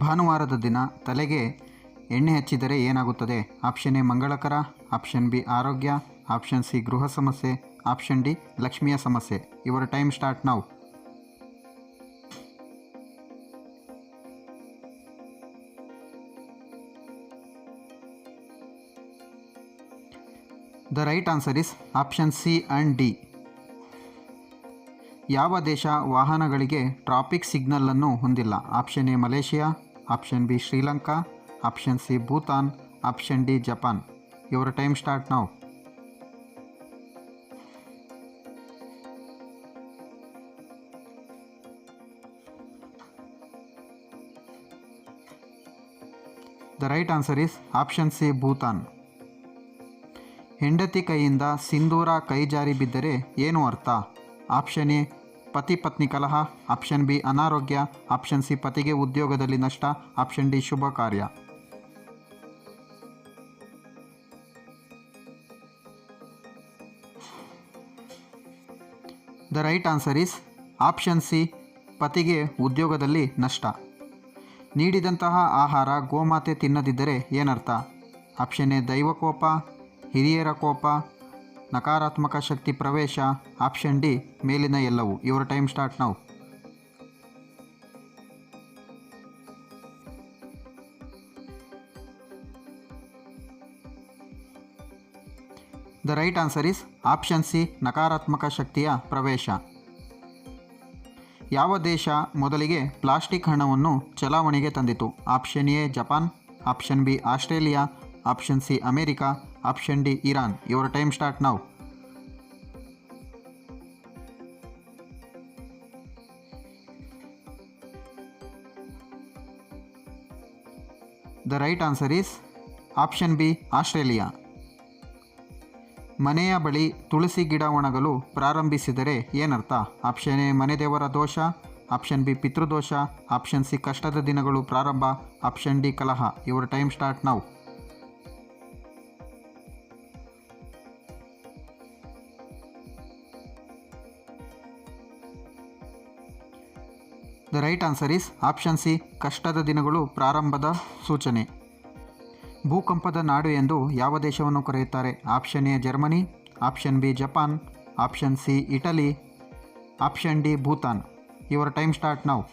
ಭಾನುವಾರದ ದಿನ ತಲೆಗೆ ಎಣ್ಣೆ ಹಚ್ಚಿದರೆ ಏನಾಗುತ್ತದೆ? ಆಪ್ಷನ್ ಎ ಮಂಗಳಕರ, ಆಪ್ಷನ್ ಬಿ ಆರೋಗ್ಯ, ಆಪ್ಷನ್ ಸಿ ಗೃಹ ಸಮಸ್ಯೆ, ಆಪ್ಷನ್ ಡಿ ಲಕ್ಷ್ಮಿಯ ಸಮಸ್ಯೆ. Your time start now. The right answer is option C and D. ಯಾವ ದೇಶ ವಾಹನಗಳಿಗೆ ಟ್ರಾಫಿಕ್ ಸಿಗ್ನಲನ್ನು ಹೊಂದಿಲ್ಲ? Option A Malaysia, option B Sri Lanka, option C Bhutan, option D Japan. Your time start now. The right answer is option C Bhutan. ಹೆಂಡತಿ ಕೈಯಿಂದ ಸಿಂಧೂರ ಕೈ ಜಾರಿ ಬಿದ್ದರೆ ಏನು ಅರ್ಥ? ಆಪ್ಷನ್ ಎ ಪತಿ ಪತ್ನಿ ಕಲಹ ಆಪ್ಷನ್ ಬಿ ಅನಾರೋಗ್ಯ ಆಪ್ಷನ್ ಸಿ ಪತಿಗೆ ಉದ್ಯೋಗದಲ್ಲಿ ನಷ್ಟ ಆಪ್ಷನ್ ಡಿ ಶುಭ ಕಾರ್ಯ. The right answer is option C ಪತಿಗೆ ಉದ್ಯೋಗದಲ್ಲಿ ನಷ್ಟ. ನೀಡಿದಂತಹ ಆಹಾರ ಗೋಮಾತೆ ತಿನ್ನದಿದ್ದರೆ ಏನರ್ಥ? ಆಪ್ಷನ್ ಎ ದೈವಕೋಪ, ಹಿರಿಯರ ಕೋಪ ನಕಾರಾತ್ಮಕ ಶಕ್ತಿ ಪ್ರವೇಶ, ಆಪ್ಷನ್ ಡಿ, ಮೇಲಿನ ಎಲ್ಲವು. Your time start now. The right answer is option C, ನಕಾರಾತ್ಮಕ ಶಕ್ತಿಯ ಪ್ರವೇಶ. ಯಾವ ದೇಶ ಮೊದಲಿಗೆ ಪ್ಲಾಸ್ಟಿಕ್ ಹಣವನ್ನು ಚಲಾವಣೆಗೆ ತಂದಿತು? Option A, Japan. Option B, Australia. Option C, America. Option D, Iran. Your time start now. The right answer is option B, Australia. ಮನೆಯ ಬಳಿ ತುಳಸಿ ಗಿಡ ಒಣಗಲು ಪ್ರಾರಂಭಿಸಿದರೆ ಏನರ್ಥ? ಆಪ್ಷನ್ ಎ, ಮನೆ ದೇವರ ದೋಷ. ಆಪ್ಷನ್ ಬಿ, ಪಿತೃದೋಷ. ಆಪ್ಷನ್ ಸಿ, ಕಷ್ಟದ ದಿನಗಳು ಪ್ರಾರಂಭ. ಆಪ್ಷನ್ ಡಿ, ಕಲಹ. Your time start now. The right answer is option C ಕಷ್ಟದ ದಿನಗಳು ಪ್ರಾರಂಭದ ಸೂಚನೆ. ಭೂಕಂಪದ ನಾಡು ಎಂದು ಯಾವ ದೇಶವನ್ನು ಕರೆಯುತ್ತಾರೆ? Option A Germany option B Japan option C Italy option D Bhutan your time start now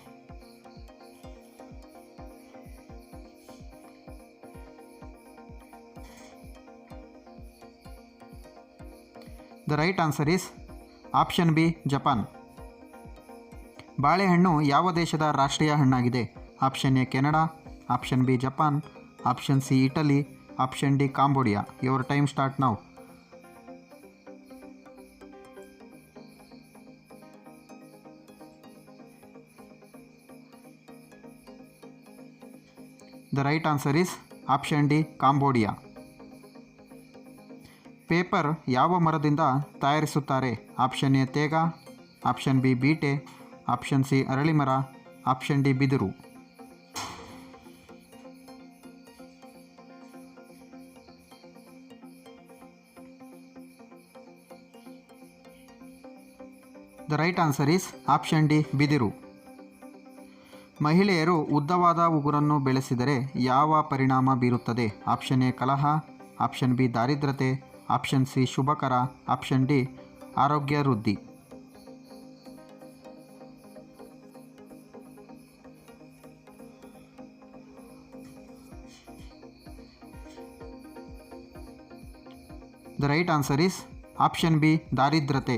the right answer is option B Japan ಬಾಳೆಹಣ್ಣು ಯಾವ ದೇಶದ ರಾಷ್ಟ್ರೀಯ ಹಣ್ಣಾಗಿದೆ? Option A Canada, option B Japan, option C Italy, option D Cambodia. Your time start now the right answer is option D Cambodia. Paper ಯಾವ ಮರದಿಂದ ತಯಾರಿಸುತ್ತಾರೆ? Option A ತೇಗ, option B ಬೀಟೆ option C, ಅರಳಿ ಮರ. ಆಪ್ಷನ್ ಡಿ, ಬಿದಿರು. The right answer is option D ಬಿದಿರು. ಮಹಿಳೆಯರು ಉದ್ದವಾದ ಉಗುರನ್ನು ಬೆಳೆಸಿದರೆ ಯಾವ ಪರಿಣಾಮ ಬೀರುತ್ತದೆ? ಆಪ್ಷನ್ ಎ, ಕಲಹ. ಆಪ್ಷನ್ ಬಿ ದಾರಿದ್ರತೆ ಆಪ್ಷನ್ ಸಿ, ಶುಭಕರ. ಆಪ್ಷನ್ ಡಿ, ಆರೋಗ್ಯ ವೃದ್ಧಿ. The right answer is option B ದಾರಿದ್ರತೆ